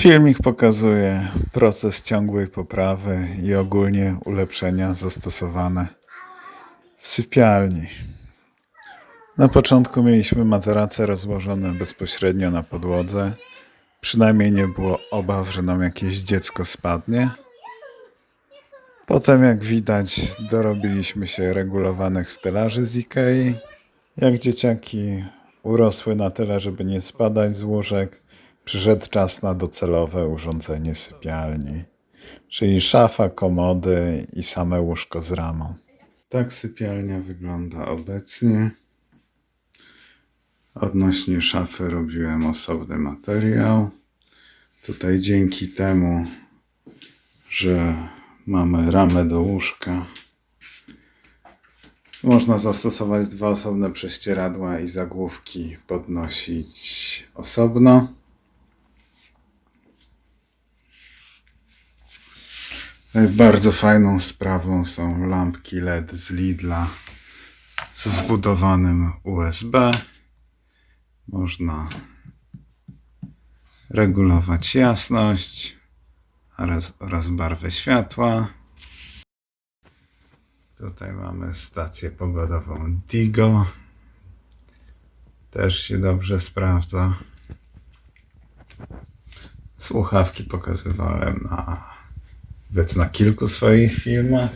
Filmik pokazuje proces ciągłej poprawy i ogólnie ulepszenia zastosowane w sypialni. Na początku mieliśmy materace rozłożone bezpośrednio na podłodze. Przynajmniej nie było obaw, że nam jakieś dziecko spadnie. Potem, jak widać, dorobiliśmy się regulowanych stelaży z Ikei. Jak dzieciaki urosły na tyle, żeby nie spadać z łóżek, przyszedł czas na docelowe urządzenie sypialni, czyli szafa, komody i same łóżko z ramą. Tak sypialnia wygląda obecnie. Odnośnie szafy robiłem osobny materiał. Tutaj dzięki temu, że mamy ramę do łóżka, można zastosować dwa osobne prześcieradła i zagłówki podnosić osobno. Bardzo fajną sprawą są lampki LED z Lidla z wbudowanym USB. Można regulować jasność oraz, oraz barwę światła. Tutaj mamy stację pogodową Digo. Też się dobrze sprawdza. Słuchawki pokazywałem na, nawet na kilku swoich filmach.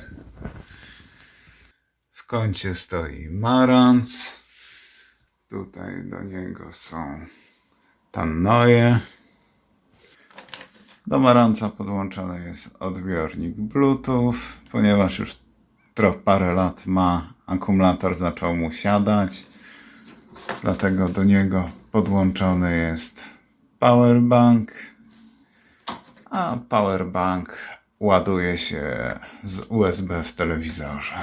W kącie stoi Marantz. Tutaj do niego są tannoje. Do Maranca podłączony jest odbiornik Bluetooth, ponieważ już trochę parę lat ma, akumulator zaczął mu siadać. Dlatego do niego podłączony jest powerbank. A powerbank ładuje się z USB w telewizorze.